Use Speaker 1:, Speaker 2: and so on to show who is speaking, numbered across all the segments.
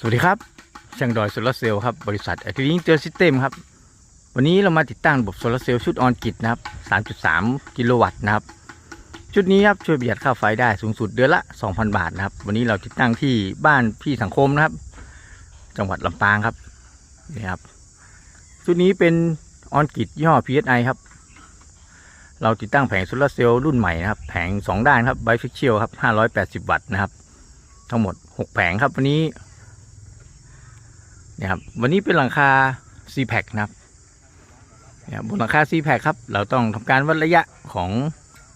Speaker 1: สวัสดีครับช่างดอยโซลาร์เซลล์ครับบริษัท a g r i เจอร์ซิสเต็มครับ วันนี้เรามาติดตั้งระบบโซลาร์เซลล์ชุดออนกิตนะครับ 3.3 กิโลวัตต์นะครับ ชุดนี้ครับช่วยประหยัดค่าไฟได้สูงสุดเดือนละ 2,000 บาทนะครับ วันนี้เราติดตั้งที่บ้านพี่สังคมนะครับ จังหวัดลำปางครับนี่ครับ ชุดนี้เป็นออนกิตย่ห้อ PSI ครับ เราติดตั้งแผงโซลาร์เซลล์รุ่นใหม่นะครับ แผง 2 ด้านครับไบฟิเชียลครับ 580 วัตต์นะครับ ทั้งหมด 6 แผงครับวันนี้ นะครับวันนี้เป็นหลังคา c p a c นะครับเนี่ยบนหลังคา c p a c ครับ เราต้องทำการวัดระยะของ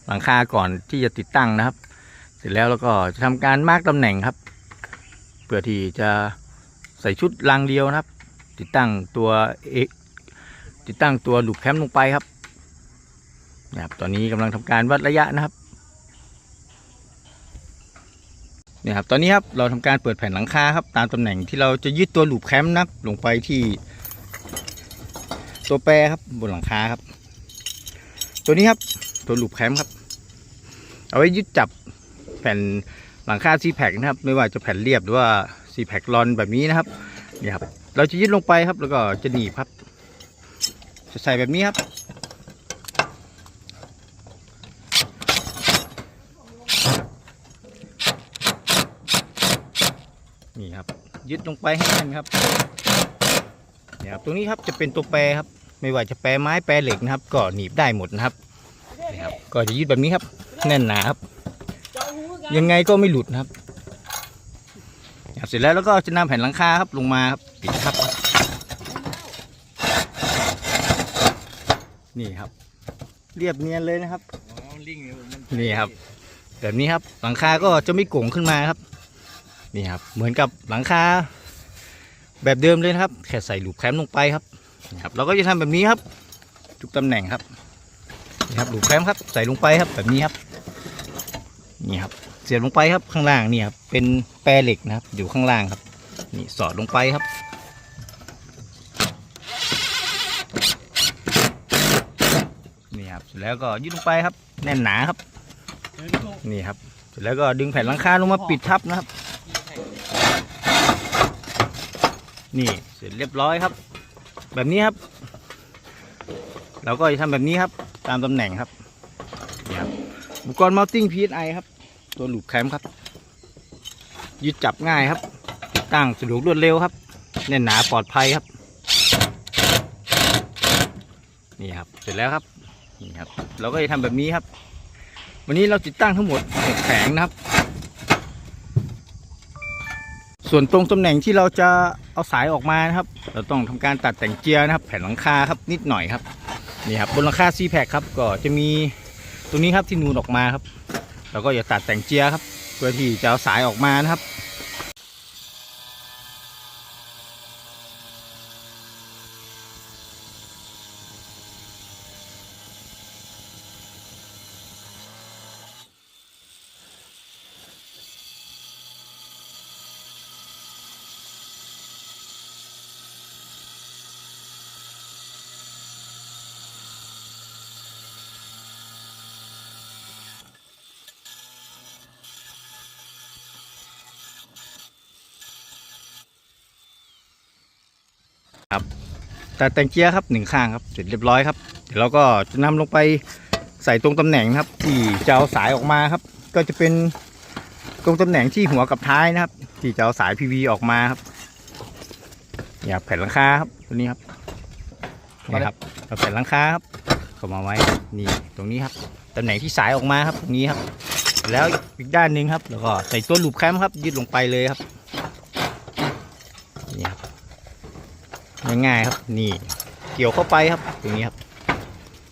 Speaker 1: หลังคาก่อนที่จะติดตั้งนะครับ เสร็จแล้วเราก็จะทำการมาร์กตำแหน่งครับ เพื่อที่จะใส่ชุดรางเดียวนะครับ ติดตั้งตัวเอกติดตั้งตัวลูกแคมป์ลงไปครับนะครับตอนนี้กำลังทำการวัดระยะนะครับ เนี่ยครับตอนนี้ครับเราทำการเปิดแผ่นหลังคาครับ ตามตำแหน่งที่เราจะยึดตัวลูกแคมป์นะครับลงไปที่ ตัวแปรครับบนหลังคาครับ ตัวนี้ครับตัวลูกแคมป์ครับ เอาไว้ยึดจับแผ่นหลังคาซีแพคนะครับ ไม่ว่าจะแผ่นเรียบหรือว่าซีแพคลอนแบบนี้นะครับเนี่ยครับ เราจะยึดลงไปครับ แล้วก็จะหนีบครับจะใส่แบบนี้ครับ นี่ครับ ยึดลงไปให้แน่นครับเนี่ยครับตรงนี้ครับจะเป็นตัวแปรครับ ไม่ว่าจะแปรไม้แปรเหล็กนะครับ ก็หนีบได้หมดนะครับนี่ครับ ก็จะยึดแบบนี้ครับ แน่นหนาครับ ยังไงก็ไม่หลุดนะครับครับเสร็จแล้วแล้วก็จะนำแผ่นหลังคาครับลงมาครับปิดครับ นี่ครับ เรียบเนียนเลยนะครับนี่ครับ แบบนี้ครับ หลังคาก็จะไม่โก่งขึ้นมาครับ นี่ครับเหมือนกับหลังคาแบบเดิมเลยนะครับ แค่ใส่ลูกแคมป์ลงไปครับนี่ครับ เราก็จะทำแบบนี้ครับ ทุกตำแหน่งครับนี่ครับลูกแคมป์ครับ ใส่ลงไปครับแบบนี้ครับนี่ครับ เสียบลงไปครับข้างล่างนี่ครับเป็นแปรเหล็กนะครับ อยู่ข้างล่างครับ นี่สอดลงไปครับนี่ครับเสร็จแล้วก็ยึดลงไปครับ แน่นหนาครับ นี่ครับเสร็จแล้วก็ดึงแผ่นหลังคาลงมาปิดทับนะครับ นี่เสร็จเรียบร้อยครับ แบบนี้ครับ เราก็จะทำแบบนี้ครับ ตามตำแหน่งครับนี่ครับอุปกรณ์ mounting PSI ครับ ตัวหลูกแคมป์ครับ ยึดจับง่ายครับ ตั้งสะดวกรวดเร็วครับแน่นหนาปลอดภัยครับ นี่ครับ เสร็จแล้วครับนี่ครับ เราก็จะทำแบบนี้ครับ วันนี้เราติดตั้งทั้งหมด6แผงนะครับ ส่วนตรงตำแหน่งที่เราจะเอาสายออกมานะครับ เราต้องทำการตัดแต่งเจียร์นะครับ แผ่นหลังคาครับนิดหน่อยครับนี่ครับบนหลังคาซีแพคครับก็จะมีตรงนี้ครับที่นูนออกมาครับ เราก็จะตัดแต่งเจียร์ครับ เพื่อที่จะเอาสายออกมานะครับ ตัดแต่งเจียร์ครับหนึ่งข้างครับเสร็จเรียบร้อยครับเดี๋ยวเราก็จะนำลงไปใส่ตรงตำแหน่งนะครับ ที่จะเอาสายออกมาครับ ก็จะเป็นตรงตำแหน่งที่หัวกับท้ายนะครับ ที่จะเอาสาย PV ออกมาครับเนี่ยครับแผ่นหลังคาครับตัวนี้ครับนี่ครับเอาแผ่นหลังคาครับเข้ามาไว้นี่ตรงนี้ครับตำแหน่งที่สายออกมาครับตรงนี้ครับ แล้วอีกด้านหนึ่งครับ แล้วก็ใส่ตัวลูปแคมป์ครับยืดลงไปเลยครับนี่ครับ ง่ายๆครับ นี่เกี่ยวเข้าไปครับตรงนี้ครับ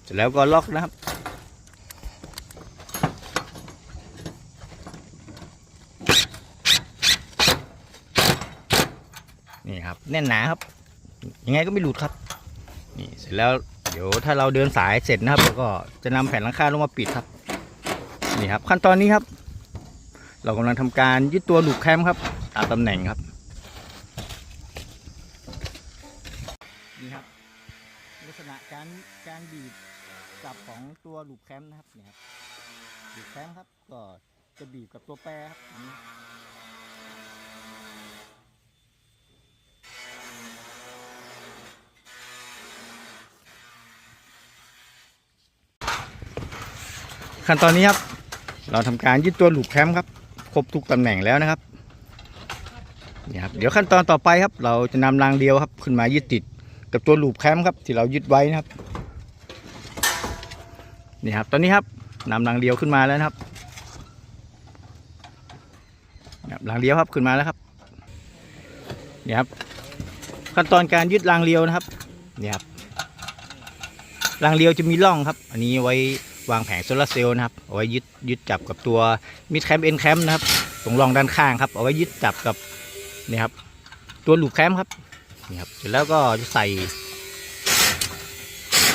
Speaker 1: เสร็จแล้วก็ล็อกนะครับ นี่ครับแน่นหนาครับ ยังไงก็ไม่หลุดครับ นี่เสร็จแล้วเดี๋ยวถ้าเราเดินสายเสร็จนะครับเราก็จะนำแผ่นหลังคาลงมาปิดครับ นี่ครับ ขั้นตอนนี้ครับ เรากำลังทำการยึดตัวลูกแคมป์ครับตามตำแหน่งครับ ขั้นตอนนี้ครับ เราทำการยึดตัวลูกแคมครับ ครบทุกตำแหน่งแล้วนะครับนี่ครับเดี๋ยวขั้นตอนต่อไปครับ เราจะนำรางเดียวครับ ขึ้นมายึดติดกับตัวลูกแคมครับ ที่เรายึดไว้นะครับนี่ครับตอนนี้ครับนำรางเดียวขึ้นมาแล้วนะครับครับรางเดียวครับขึ้นมาแล้วครับนี่ครับขั้นตอนการยึดรางเรียวนะครับนี่ครับรางเรียวจะมีร่องครับ อันนี้ไว้ วางแผงโซลาร์เซลล์นะครับเอาไว้ยึดยึดจับกับตัวมิดแคมป์เอ็นแคมป์นะครับตรงรองด้านข้างครับเอาไว้ยึดจับกับนี่ครับตัวลูกแคมป์ครับนี่ครับเสร็จแล้วก็จะใส่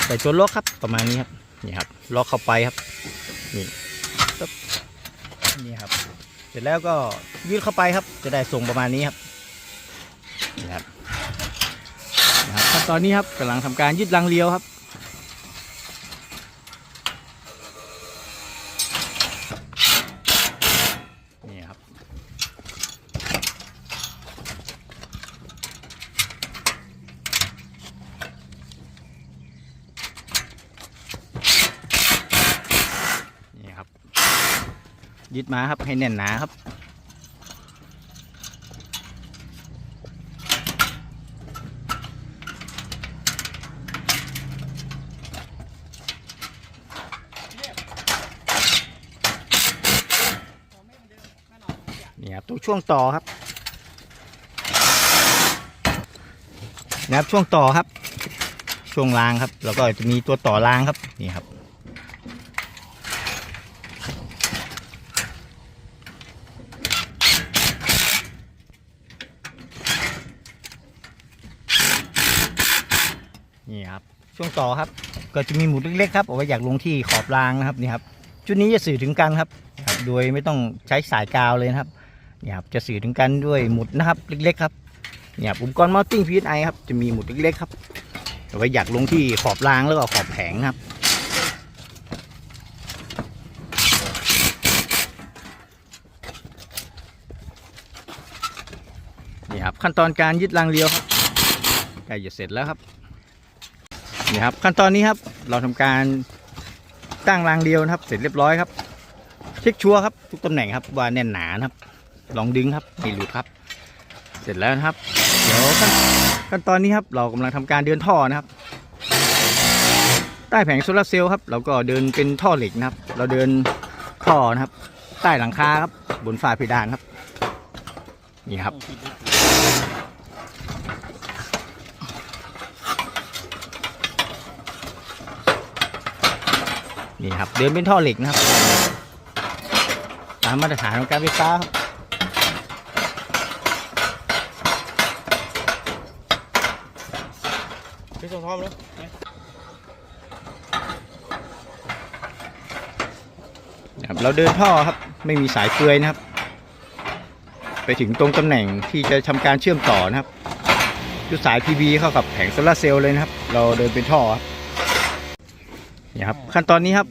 Speaker 1: ใส่ตัวล็อกครับประมาณนี้ครับนี่ครับล็อกเข้าไปครับนี่นี่ครับ เสร็จแล้วก็ยืดเข้าไปครับ จะได้ทรงประมาณนี้ครับนี่ครับนะครับขั้นตอนนี้ครับกำลังทำการยึดรังเลียวครับ นี่ครับ นี่ครับ ยึดมาครับให้แน่นหนาครับ นี่ครับตัวช่วงต่อครับนะครับช่วงต่อครับ ช่วงรางครับ แล้วก็จะมีตัวต่อรางครับนี่ครับ นี่ครับ ช่วง ต่อครับ ก็จะมีหมุดเล็กๆครับเอาไว้อยากลงที่ขอบรางนะครับนี่ครับชุดนี้จะสื่อถึงกันครับ โดยไม่ต้องใช้สายกาวเลยนะครับเนี่ยครับจะสื่อถึงกันด้วยหมุดนะครับเล็กๆครับเนี่ยครับอุปกรณ์มอลติ้งพีไอครับจะมีหมุดเล็กๆครับเอาไว้อยากลงที่ขอบรางแล้วก็ขอบแผงครับนี่ครับขั้นตอนการยึดรางเรียวครับใกล้จะเสร็จแล้วครับ นี่ครับขั้นตอนนี้ครับเราทำการตั้งรางเดียวนะครับ เสร็จเรียบร้อยครับ เช็คชัวร์ครับทุกตำแหน่งครับว่าแน่นหนานะครับ ลองดึงครับไม่หลุดครับ เสร็จแล้วนะครับ เดี๋ยวขั้นตอนนี้ครับเรากำลังทำการเดินท่อนะครับ ใต้แผงโซลาร์เซลล์ครับเราก็เดินเป็นท่อเหล็กนะครับ เราเดินท่อนะครับ ใต้หลังคาครับบนฝ้าเพดานครับ นี่ครับ นี่ครับ เดินเป็นท่อเหล็กนะครับ ตามมาตรฐานของการไฟฟ้าครับพี่สมทอมแล้วครับเราเดินท่อครับ ไม่มีสายเฟือยนะครับ ไปถึงตรงตำแหน่งที่จะทำการเชื่อมต่อนะครับจุดสาย PV เข้ากับแผงโซลาร์เซลล์เลยนะครับ เราเดินเป็นท่อครับ นี่ครับ ขั้นตอนนี้ครับ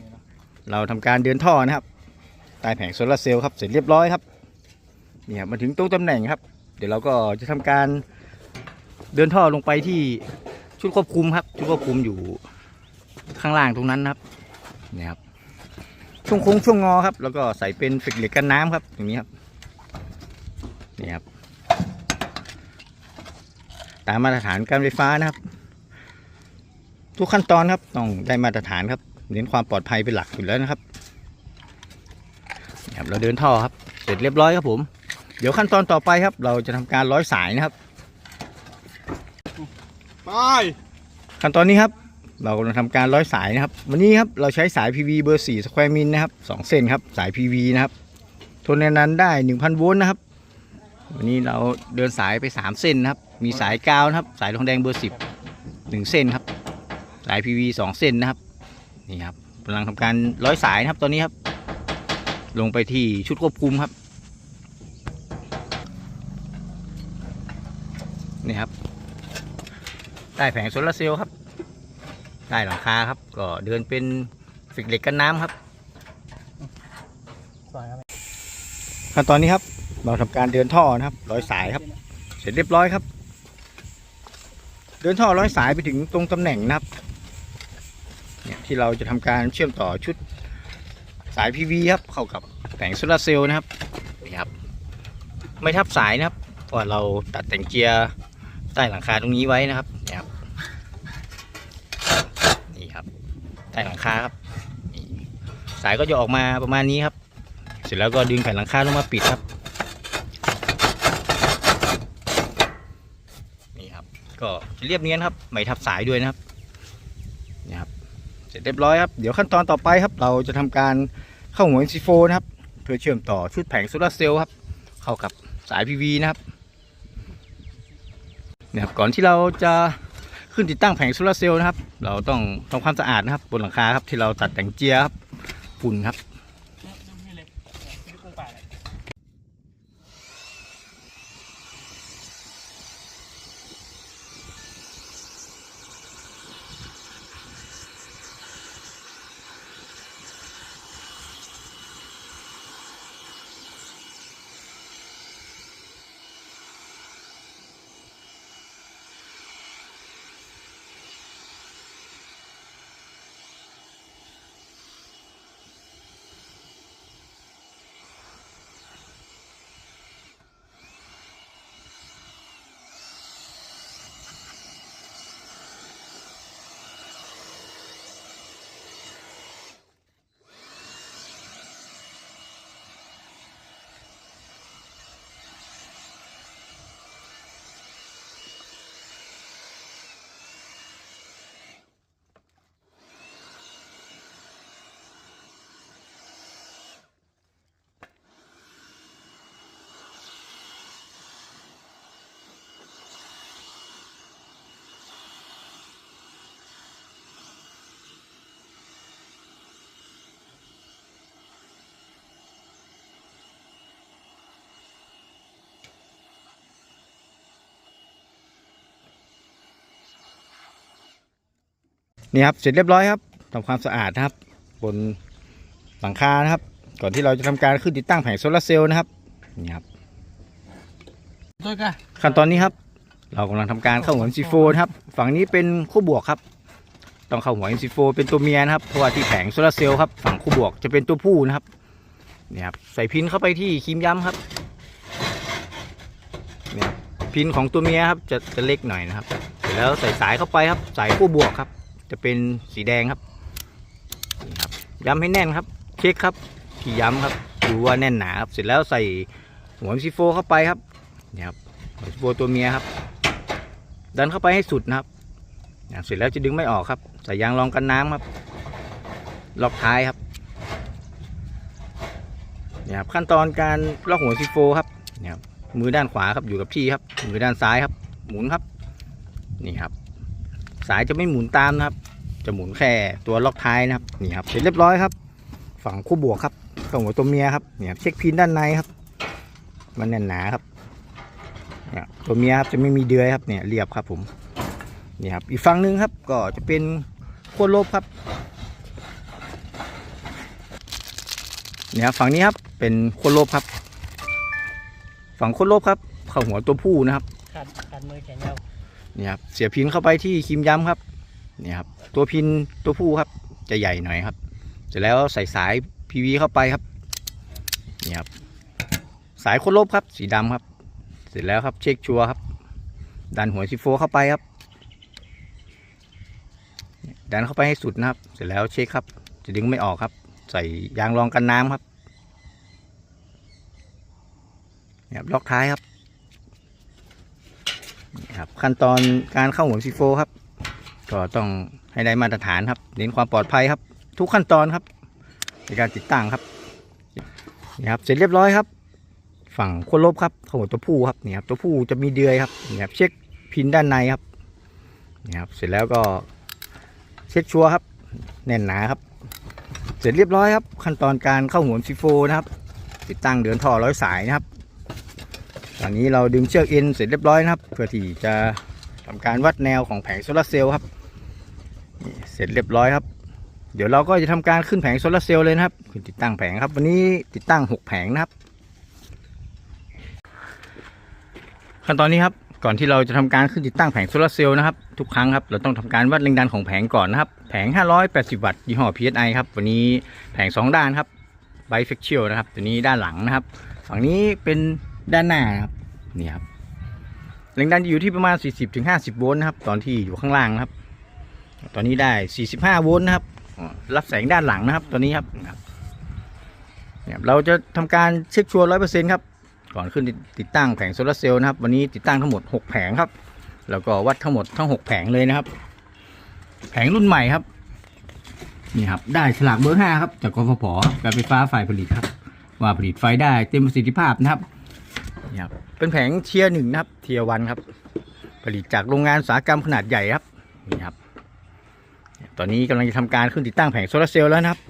Speaker 1: เราทำการเดินท่อนะครับใต้แผงโซลาร์เซลล์ครับเสร็จเรียบร้อยครับนี่ครับมาถึงตรงตำแหน่งครับ เดี๋ยวเราก็จะทำการเดินท่อลงไปที่ชุดควบคุมครับ ชุดควบคุมอยู่ข้างล่างตรงนั้นนะครับนี่ครับช่วงโค้งช่วงงอครับ แล้วก็ใส่เป็นฟิกเหล็กกันน้ำครับอย่างนี้ครับนี่ครับตามมาตรฐานการไฟฟ้านะครับ ทุกขั้นตอนครับต้องได้มาตรฐานครับ เน้นความปลอดภัยเป็นหลักอยู่แล้วนะครับนี่ครับเราเดินท่อครับ เสร็จเรียบร้อยครับผม เดี๋ยวขั้นตอนต่อไปครับ เราจะทำการร้อยสายนะครับ
Speaker 2: ไป
Speaker 1: ขั้นตอนนี้ครับ เรากำลังทำการร้อยสายนะครับ วันนี้ครับเราใช้สาย PV เบอร์4สแควร์มิลนะครับ2เส้นครับสาย PV นะครับทนในนั้นได้ 1,000 โวลต์นะครับ วันนี้เราเดินสายไป 3 เส้นนะครับ มีสายกาวนะครับ สายทองแดงเบอร์ 10 1 เส้นครับ สาย PV 2เส้นนะครับนี่ครับกำลังทำการร้อยสายนะครับตอนนี้ครับ ลงไปที่ชุดควบคุมครับนี่ครับใต้แผงโซลาร์เซลล์ครับใต้หลังคาครับ ก็เดินเป็นฟิกเหล็กกันน้ำครับขั้นตอนนี้ครับ เราทำการเดินท่อนะครับร้อยสายครับ เสร็จเรียบร้อยครับ เดินท่อร้อยสายไปถึงตรงตำแหน่งนะครับ ที่เราจะทำการเชื่อมต่อชุดสาย PV ครับเข้ากับแผงโซลาร์เซลล์นะครับนี่ครับ ไม่ทับสายนะครับเพราะเราตัดแต่งเกียร์ใต้หลังคาตรงนี้ไว้นะครับนี่ครับนี่ครับใต้หลังคาครับนี่สายก็จะออกมาประมาณนี้ครับ เสร็จแล้วก็ดึงแผ่นหลังคาลงมาปิดครับนี่ครับ ก็จะเรียบเนียนครับไม่ทับสายด้วยนะครับ สร็จเรียบร้อยครับ เดี๋ยวขั้นตอนต่อไปครับ เราจะทำการเข้าหัว NC4 นะครับ เพื่อเชื่อมต่อชุดแผงโซลาร์เซลล์ครับ เข้ากับสาย PV นะครับเนี่ยครับ ก่อนที่เราจะขึ้นติดตั้งแผงโซลาร์เซลล์นะครับ เราต้องทำความสะอาดนะครับบนหลังคาครับที่เราตัดแต่งเจียครับฝุ่นครับ นี่ครับ เสร็จเรียบร้อยครับทำความสะอาดนะครับ บนหลังคานะครับ ก่อนที่เราจะทำการขึ้นติดตั้งแผงโซลาร์เซลล์นะครับนี่ครับขั้นตอนนี้ครับ เรากำลังทำการเข้าหัว MC4 นครับ ฝั่งนี้เป็นคู่บวกครับ ต้องเข้าหัว MC4 เป็นตัวเมียนะครับ เพราะว่าที่แผงโซลาร์เซลล์ครับ ฝั่งคู่บวกจะเป็นตัวผู้นะครับนี่ครับ ใส่พินเข้าไปที่ครีมย้ำครับเนี่ยครับพินของตัวเมียครับจะจะเล็กหน่อยนะครับ เสร็จแล้วใส่สายเข้าไปครับ สายคู่บวกครับ จะเป็นสีแดงครับนี่ครับ ย้ำให้แน่นครับ เช็คครับที่ย้ำครับดูว่าแน่นหนาครับเสร็จแล้วใส่หัว MC4 เข้าไปครับนี่ครับหัวโบตัวเมียครับ ดันเข้าไปให้สุดนะครับอะเสร็จแล้วจะดึงไม่ออกครับ ใส่ยางรองกันน้ำครับ ล็อกท้ายครับนี่ครับขั้นตอนการล็อกหัวซีโฟครับนี่ครับมือด้านขวาครับอยู่กับที่ครับ มือด้านซ้ายครับ หมุนครับ นี่ครับ สายจะไม่หมุนตามนะครับ จะหมุนแค่ตัวล็อกท้ายนะครับนี่ครับเสร็จเรียบร้อยครับ ฝั่งคู่บวกครับกับหัวตัวเมียครับเนี่ยครับเช็คพินด้านในครับ มันแน่นหนาครับเนี่ยตัวเมียครับจะไม่มีเดือยครับเนี่ยเรียบครับผมนี่ครับอีกฝั่งหนึ่งครับก็จะเป็นขั้วโลบครับเนี่ยครับฝั่งนี้ครับเป็นขั้วโลบครับ ฝั่งขั้วโลบครับเข้าหัวตัวผู้นะครับ
Speaker 2: ขาดขาดมือแขนยาว
Speaker 1: นี่ยครับเสียบพินเข้าไปที่ครีมย้ำครับเนี่ยครับตัวพินตัวผู้ครับจะใหญ่หน่อยครับ เสร็จแล้วใส่สาย PV เข้าไปครับเนี่ยครับสายขั้วโลบครับ สีดำครับ เสร็จแล้วครับเช็คชัวร์ครับ ดันหัวซีโฟเข้าไปครับ ดันเข้าไปให้สุดนะครับ เสร็จแล้วเช็คครับ จะดึงไม่ออกครับ ใส่ยางรองกันน้ำครับเนี่ยครับล็อกท้ายครับ ครับขั้นตอนการเข้าหัวซีโฟครับ ก็ต้องให้ได้มาตรฐานครับ เน้นความปลอดภัยครับ ทุกขั้นตอนครับ ในการติดตั้งครับนี่ครับ เสร็จเรียบร้อยครับ ฝั่งขั้วลบครับเข้าหัวตัวผู้ครับนี่ครับตัวผู้จะมีเดือยครับนี่ครับเช็คพินด้านในครับนี่ครับ เสร็จแล้วก็เช็คชัวร์ครับ แน่นหนาครับ เสร็จเรียบร้อยครับ ขั้นตอนการเข้าหัวซีโฟนะครับ ติดตั้งเดินท่อร้อยสายนะครับ อนนี้เราดึงเชือกเอ็นเสร็จเรียบร้อยนะครับ เพื่อที่จะทำการวัดแนวของแผงโซลาร์เซลล์ครับเสร็จเรียบร้อยครับ เดี๋ยวเราก็จะทำการขึ้นแผงโซลาร์เซลล์เลยนะครับขึ้นติดตั้งแผงครับ วันนี้ติดตั้งหกแผงนะครับ ขั้นตอนนี้ครับก่อนที่เราจะทำการขึ้นติดตั้งแผงโซลาร์เซลล์นะครับทุกครั้งครับเราต้องทำการวัดแรงดันของแผงก่อนนะครับ แผง 580 วัตต์ยี่ห้อ PSI ครับวันนี้แผง 2 ด้านครับไบเฟกเชียลนะครับตัวนี้ด้านหลังนะครับ ฝั่งนี้เป็น ด้านหน้าครับนี่ครับแรงดันจะอยู่ที่ประมาณ 40-50 โวลต์นะครับ ตอนที่อยู่ข้างล่างนะครับ ตอนนี้ได้ 45 โวลต์นะครับรับแสงด้านหลังนะครับ ตัวนี้ครับเนี่ยเราจะทำการเช็คชัวร์100%ครับ ก่อนขึ้นติดตั้งแผงโซลาร์เซลล์นะครับ วันนี้ติดตั้งทั้งหมด6แผงครับ แล้วก็วัดทั้งหมดทั้ง6แผงเลยนะครับ แผงรุ่นใหม่ครับนี่ครับ ได้ฉลากเบอร์5ครับ จากกฟผการไฟฟ้าฝ่ายผลิตครับ ว่าผลิตไฟได้เต็มประสิทธิภาพนะครับ นี่ครับเป็นแผงเทียร์หนึ่งนะครับ เทียร์วันครับ ผลิตจากโรงงานอุตสาหกรรมขนาดใหญ่ครับนี่ครับ ตอนนี้กำลังจะทำการขึ้นติดตั้งแผงโซลาร์เซลล์แล้วนะครับ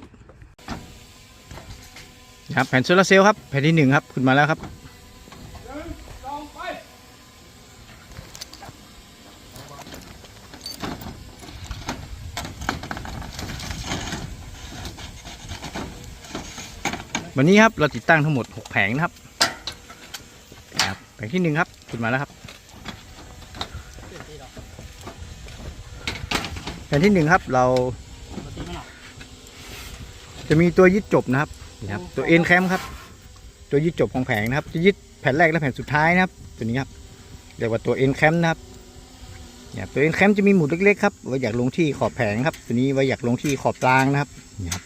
Speaker 1: ครับแผงโซลาร์เซลล์ครับแผงที่หนึ่งครับขึ้นมาแล้วครับวันนี้ครับเราติดตั้งทั้งหมด 6 แผงนะครับ งที่หนึ่งครับขึ้นมาแล้วครับแผงที่หนึ่งครับเรา จะมีตัวยึดจบนะครับนี่ครับ ตัวเอ็นแคมครับ ตัวยึดจบของแผงนะครับ จะยึดแผ่นแรกและแผ่นสุดท้ายนะครับ ตัวนี้ครับเรียกว่าตัวเอ็นแคมนะครับเนี่ยตัวเอ็นแคมจะมีหมุดเล็กๆครับไว้อยากลงที่ขอบแผงครับ ตัวนี้ไว้อยากลงที่ขอบกลางนะครับนี่ครับ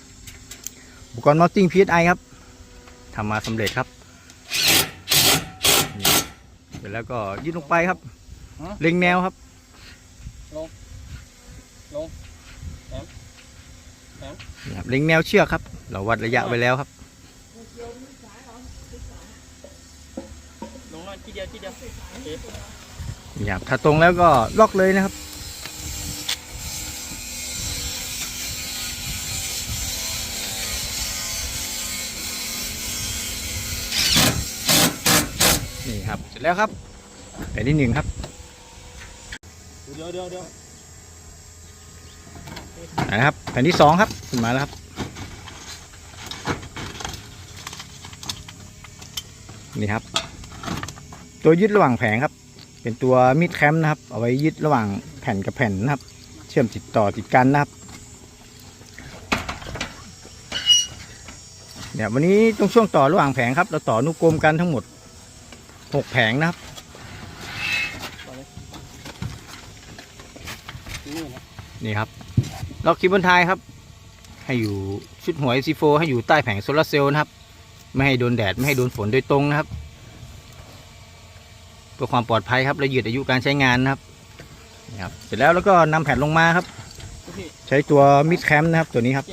Speaker 1: อุปกรณ์ mounting PSI ครับทำมาสำเร็จครับ เสร็จแล้วก็ยืดลงไปครับเล็งแนวครับ
Speaker 2: ลงแหลมแหลม
Speaker 1: นี่ครับเล็งแนวเชือกครับ เราวัดระยะไว้แล้วครับ
Speaker 2: ลงหน่อยทีเดียวทีเดียวโอเค
Speaker 1: นี่ครับถ้าตรงแล้วก็ล็อกเลยนะครับ เสร็จแล้วครับแผ่นที่หนึ่งครับ
Speaker 2: เดี๋ยวเดี๋ยวเดี๋ยว
Speaker 1: นะครับแผ่นที่สองครับขึ้นมาแล้วครับ นี่ครับ ตัวยึดระหว่างแผงครับ เป็นตัวมิดแคมป์นะครับ เอาไว้ยึดระหว่างแผ่นกับแผ่นนะครับ เชื่อมติดต่อติดกันนะครับเนี่ยวันนี้ตรงช่วงต่อระหว่างแผงครับ เราต่ออนุกรมกันทั้งหมด หกแผงนะครับ
Speaker 2: นี่
Speaker 1: ครับล็อกคลิปบนท้ายครับ ให้อยู่ชุดหัวซีโฟให้อยู่ใต้แผงโซลาร์เซลล์นะครับ ไม่ให้โดนแดด ไม่ให้โดนฝนโดยตรงนะครับเพื่อความปลอดภัยครับและยืดอายุการใช้งานนะครับนี่ครับ เสร็จแล้วแล้วก็นำแผ่นลงมาครับ ใช้ตัวมิดแคมป์นะครับ ตัวนี้ครับ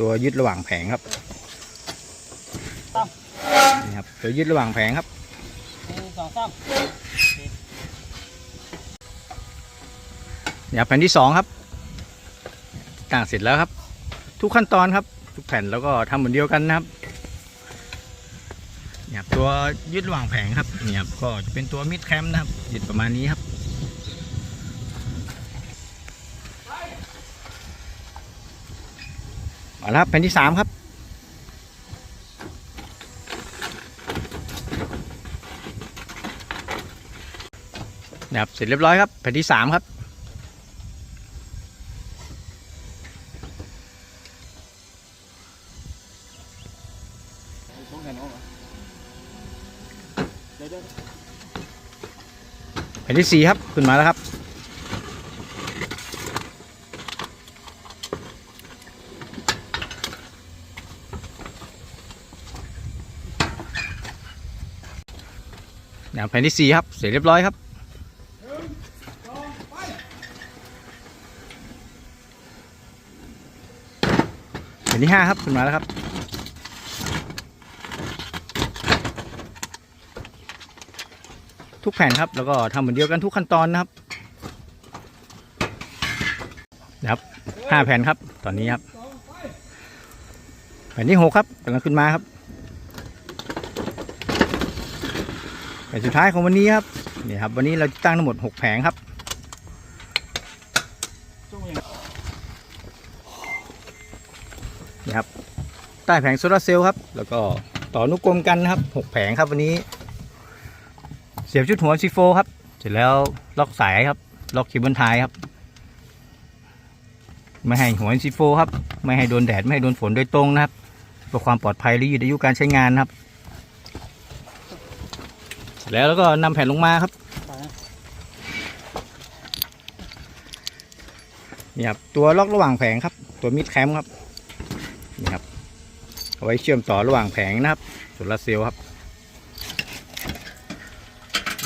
Speaker 1: ตัวยึดระหว่างแผงครับนี่ครับตัวยึดระหว่างแผงครับ
Speaker 2: สองสาม
Speaker 1: นี่ครับแผ่นที่สองครับต่างเสร็จแล้วครับ ทุกขั้นตอนครับ ทุกแผ่นแล้วก็ทำเหมือนเดียวกันนะครับนี่ครับตัวยึดระหว่างแผงครับเนี่ครับก็จะเป็นตัวมิดแคมนะครับยึดประมาณนี้ครับเอาละครับแผ่นที่สามครับ นี่ครับเสร็จเรียบร้อยครับแผ่นที่สามครับ
Speaker 2: แผ่
Speaker 1: นที่สี่ครับ ขึ้นมาแล้วครับแนวแผ่นที่สี่ครับ เสร็จเรียบร้อยครับ แผ่น ที่ห้าครับขึ้นมาแล้วครับ ทุกแผ่นครับ แล้วก็ทำเหมือนเดียวกันทุกขั้นตอนนะครับนะครับห้าแผ่นครับ ตอนนี้ครับ แผ่นที่หกครับกำลังขึ้นมาครับแผ่นสุดท้ายของวันนี้ครับนี่ครับ วันนี้เราจะตั้งทั้งหมดหกแผงครับ ใต้แผงโซลาเซลล์ครับ แล้วก็ต่อนุกรมกันนะครับหกแผงครับวันนี้ เสียบชุดหัวซีโฟครับ เสร็จแล้วล็อกสายครับ ล็อกเคเบิลไทายครับ ไม่ให้หัวซีโฟครับ ไม่ให้โดนแดด ไม่ให้โดนฝนโดยตรงนะครับเพื่อความปลอดภัยและยืดอายุการใช้งานครับแล้วแล้วก็นำแผ่นลงมาครับ
Speaker 2: นี่
Speaker 1: ครับตัวล็อกระหว่างแผงครับ ตัวมิดแคมครับ เอาไว้เชื่อมต่อระหว่างแผงนะครับโซลาร์เซลล์ครับ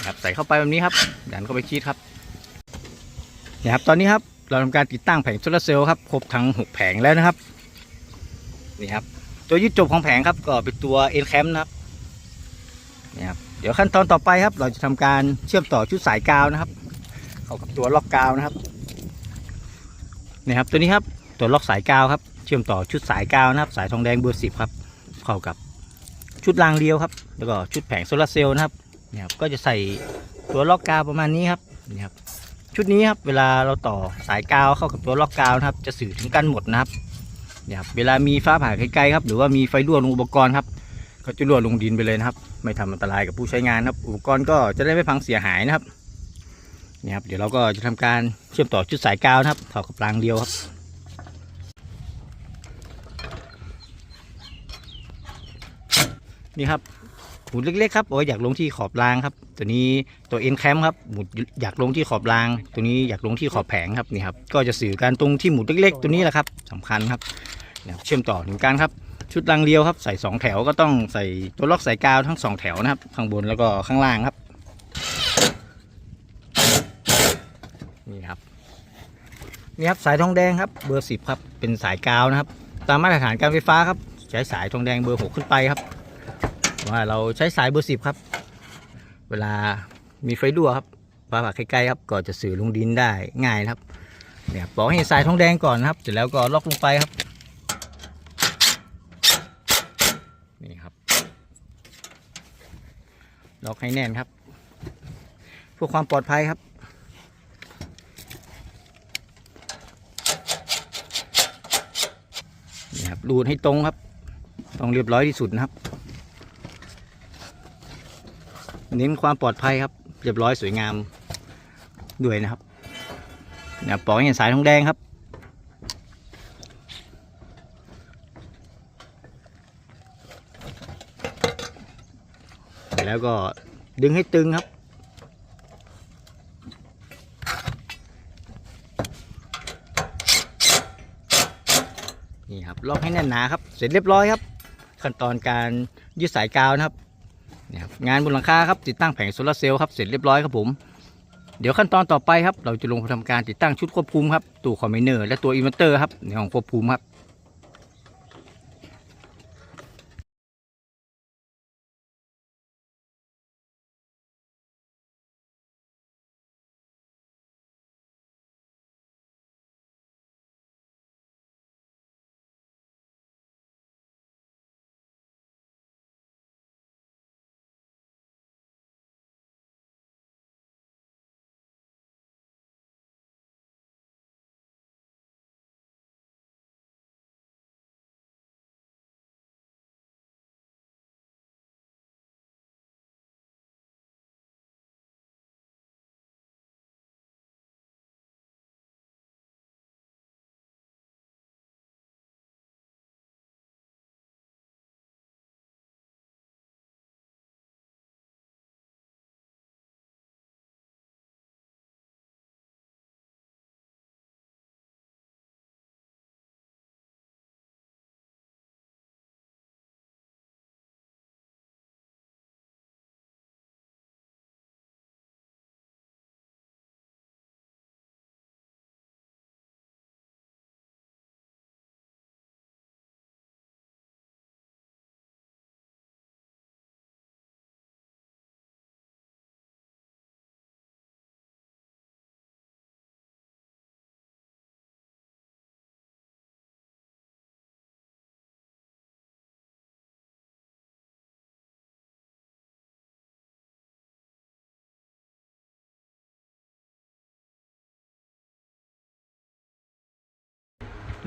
Speaker 1: ครับใส่เข้าไปแบบนี้ครับดันเข้าไปชีดครับนี่ครับตอนนี้ครับเราทำการติดตั้งแผงโซลาร์เซลล์ครับครบทั้ง 6 แผงแล้วนะครับนี่ครับตัวยึดจบของแผงครับก็เป็นตัวเอ็นแคมนะครับนี่ครับเดี๋ยวขั้นตอนต่อไปครับ เราจะทำการเชื่อมต่อชุดสายกาวนะครับ เข้ากับตัวล็อกกาวนะครับนี่ครับตัวนี้ครับตัวล็อกสายกาวครับ เชื่อมต่อชุดสายกาวนะครับ สายทองแดงเบอร์สิบครับ เข้ากับชุดรางเดียวครับ แล้วก็ชุดแผงโซลาร์เซลล์นะครับเนี่ยครับก็จะใส่ตัวล็อกกาวประมาณนี้ครับนี่ครับชุดนี้ครับเวลาเราต่อสายกาวเข้ากับตัวล็อกกาวนะครับ จะสื่อถึงกันหมดนะครับเนี่ยครับเวลามีฟ้าผ่าไกลๆครับ หรือว่ามีไฟรั่วลงอุปกรณ์ครับ ก็จะรั่วลงดินไปเลยนะครับ ไม่ทำอันตรายกับผู้ใช้งานครับ อุปกรณ์ก็จะได้ไม่พังเสียหายนะครับนี่ครับเดี๋ยวเราก็จะทำการเชื่อมต่อชุดสายกาวนะครับเข้ากับรางเดียวครับ นี่ครับหมุดเล็กๆครับโอ้ยอยากลงที่ขอบรางครับ ตัวนี้ตัวเอ็นแคมครับหมุดอยากลงที่ขอบราง ตัวนี้อยากลงที่ขอบแผงครับนี่ครับก็จะสื่อการตรงที่หมุดเล็กๆ ตัวนี้แหละครับสำคัญครับเชื่อมต่อถึงกันครับชุดรางเดียวครับใส่สองแถวก็ต้องใส่ตัวล็อกสายกาวทั้งสองแถวนะครับ ข้างบนแล้วก็ข้างล่างครับนี่ครับนี่ครับสายทองแดงครับเบอร์สิบครับเป็นสายกาวนะครับ ตามมาตรฐานการไฟฟ้าครับใช้สายทองแดงเบอร์หกขึ้นไปครับ ว่าเราใช้สายเบอร์สิบครับ เวลามีไฟรั่วครับฟ้าผ่าใกล้ๆครับก็จะสื่อลงดินได้ง่ายนะครับเนี่ยครับบอกให้สายทองแดงก่อนนะครับ เสร็จแล้วก็ล็อกลงไปครับนี่ครับล็อกให้แน่นครับเพื่อความปลอดภัยครับนี่ครับรูดให้ตรงครับ ต้องเรียบร้อยที่สุดนะครับ เน้นความปลอดภัยครับ เรียบร้อยสวยงามด้วยนะครับเนี่ยปล่อยให้สายทองแดงครับ แล้วก็ดึงให้ตึงครับ นี่ครับล็อกให้แน่นหนาครับ เสร็จเรียบร้อยครับ ขั้นตอนการยืดสายกาวนะครับ งานบนหลังคาครับติดตั้งแผงโซลาร์เซลล์ครับเสร็จเรียบร้อยครับผมเดี๋ยวขั้นตอนต่อไปครับเราจะลงไปทำการติดตั้งชุดควบคุมครับตัวคอมเมนเนอร์และตัวอินเวอร์เตอร์ครับในห้องควบคุมครับ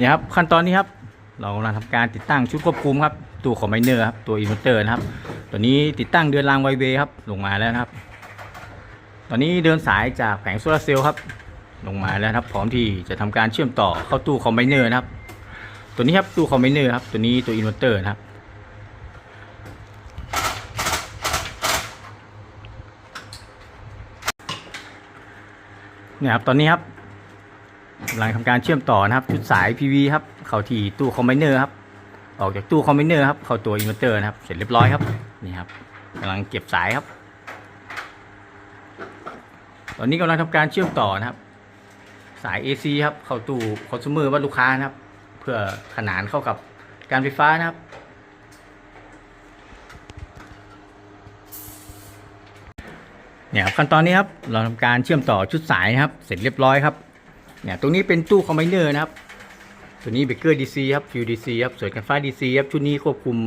Speaker 1: เนี่ยครับขั้นตอนนี้ครับเรากำลังทำการติดตั้งชุดควบคุมครับตัวคอมไบเนอร์ครับตัวอินเวอร์เตอร์นะครับตัวนี้ติดตั้งเดือนรางไวเวครับลงมาแล้วนะครับ ตอนนี้เดินสายจากแผงโซลาเซลล์ครับลงมาแล้วครับพร้อมที่จะทำการเชื่อมต่อเข้าตู้คอมไบเนอร์นะครับ ตัวนี้ครับตู้คอมไบเนอร์ครับตัวนี้ตัวอินเวอร์เตอร์นะครับเนี่ยครับตอนนี้ครับ กำลังทำการเชื่อมต่อนะครับชุดสาย PV ครับ เข้าที่ตู้คอมไบเนอร์ครับออกจากตู้คอมไบเนอร์ครับเข้าตัวอินเวอร์เตอร์นะครับเสร็จเรียบร้อยครับนี่ครับกำลังเก็บสายครับ ตอนนี้กำลังทำการเชื่อมต่อนะครับ สาย AC ครับเข้าตู้คอน sumer ว่าลูกค้านะครับ เพื่อขนานเข้ากับการไฟฟ้านะครับเนี่ยครับขั้นตอนนี้ครับเราทำการเชื่อมต่อชุดสายนะครับ เสร็จเรียบร้อยครับ เนี่ยตรงนี้เป็นตู้คอมไบเนอร์นะครับตัวนี้เบเกอร์ดีซีครับฟิวดีซีครับสวนกันไฟดีซีครับชุดนี้ควบคุม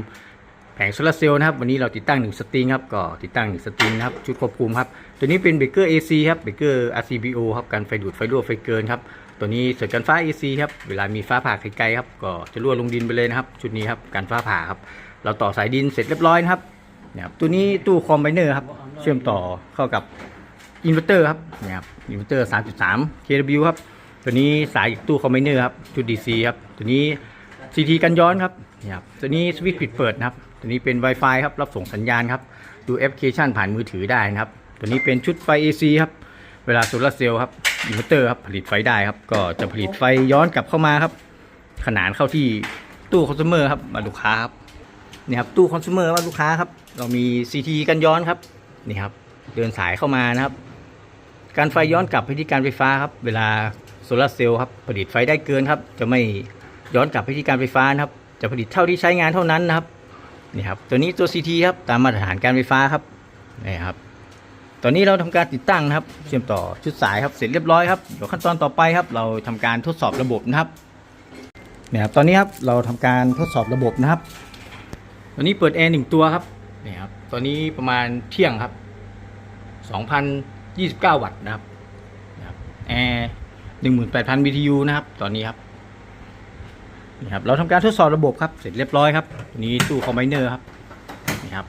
Speaker 1: แผงโซลาร์เซลล์นะครับวันนี้เราติดตั้งหนึ่งสตริงครับก็ติดตั้งหนึ่งสตริงนะครับชุดควบคุมครับตัวนี้เป็นเบเกอร์ AC ครับเบเกอร์ RCBO ครับการไฟดูดไฟรั่วไฟเกินครับตัวนี้สวนกันฟ้า AC ครับเวลามีฟ้าผ่าไกลๆครับก็จะรั่วลงดินไปเลยนะครับชุดนี้ครับการฟ้าผ่าครับเราต่อสายดินเสร็จเรียบร้อยนะครับเนี่ยครับตัวนี้ตู้คอมไบเนอร์ครับเชื่อมต่อเข้ากับอินเวอร์เตอร์ครับเนี่ยครับอินเวอร์เตอร์ 3.3 kW ครับ ตัวนี้สายตู้คอมไบเนอร์ครับชุด DC ครับตัวนี้ CT กันย้อนครับเนี่ยครับตัวนี้สวิตช์ปิดเปิดนะครับตัวนี้เป็น Wi-Fi ครับรับส่งสัญญาณครับดูแอปพลิเคชันผ่านมือถือได้นะครับ ตัวนี้เป็นชุดไฟ AC ครับเวลาโซลาร์เซลล์ครับอินเวอร์เตอร์ครับผลิตไฟได้ครับ ก็จะผลิตไฟย้อนกลับเข้ามาครับ ขนานเข้าที่ตู้คอน sumer ครับมาลูกค้าครับนี่ครับตู้คอน sumer ว่าลูกค้าครับ เรามี CT กันย้อนครับนี่ครับเดินสายเข้ามานะครับ การไฟย้อนกลับไปที่การไฟฟ้าครับ เวลา โซลาร์เซลล์ครับผลิตไฟได้เกินครับ จะไม่ย้อนกลับไปที่การไฟฟ้านะครับ จะผลิตเท่าที่ใช้งานเท่านั้นนะครับนี่ครับตัวนี้ตัว CT ครับตามมาตรฐานการไฟฟ้าครับนี่ครับ ตอนนี้เราทำการติดตั้งนะครับ เชื่อมต่อชุดสายครับเสร็จเรียบร้อยครับเดี๋ยวขั้นตอนต่อไปครับ เราทำการทดสอบระบบนะครับนี่ครับตอนนี้ครับเราทำการทดสอบระบบนะครับ ตอนนี้เปิดแอร์หนึ่งตัวครับนี่ครับตอนนี้ประมาณเที่ยงครับ 2,029 วัตต์นะครับนะครับแอร์ 18,000 BTU นะครับ ตอนนี้ครับนี่ครับ เราทำการทดสอบระบบครับ เสร็จเรียบร้อยครับตัวนี้ตู้คอมไบเนอร์ครับ นี่ครับ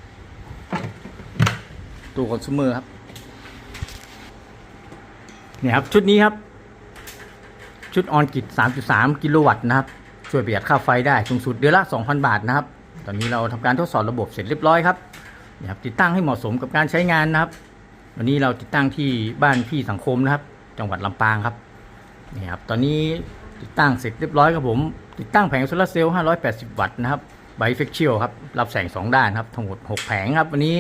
Speaker 1: ตู้คอน sumer ครับ นี่ครับ ชุดนี้ครับ ชุดออนกิจ3.3 กิโลวัตต์นะครับ ช่วยประหยัดค่าไฟได้สูงสุดเดือนละ 2,000 บาทนะครับ ตอนนี้เราทำการทดสอบระบบเสร็จเรียบร้อยครับนี่ครับ ติดตั้งให้เหมาะสมกับการใช้งานนะครับ วันนี้เราติดตั้งที่บ้านพี่สังคมนะครับ จังหวัดลำปางครับ นี่ครับ ตอนนี้ติดตั้งเสร็จเรียบร้อยครับผม ติดตั้งแผงโซลาร์เซลล์ 580 วัตต์นะครับไบเฟกเชียลครับ รับแสง 2 ด้านครับ ทั้งหมด 6 แผงครับ วันนี้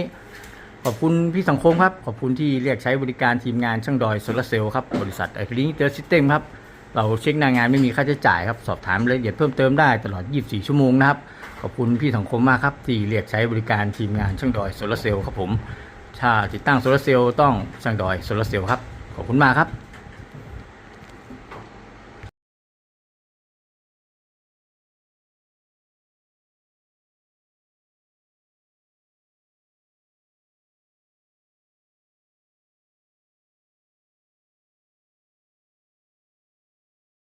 Speaker 1: ขอบคุณพี่สังคมครับ ขอบคุณที่เรียกใช้บริการทีมงานช่างดอยโซลาร์เซลล์ครับ บริษัทไอคลิงเตอร์ซิสเต็มครับ เราเช็คหน้างานไม่มีค่าใช้จ่ายครับ สอบถามรายละเอียดเพิ่มเติมได้ตลอด 24 ชั่วโมงนะครับ ขอบคุณพี่สังคมมากครับ ที่เรียกใช้บริการทีมงานช่างดอยโซลาร์เซลล์ครับผม ถ้าติดตั้งโซลาร์เซลล์ต้องช่างดอยโซลาร์เซลล์ครับ ขอบคุณมากครับ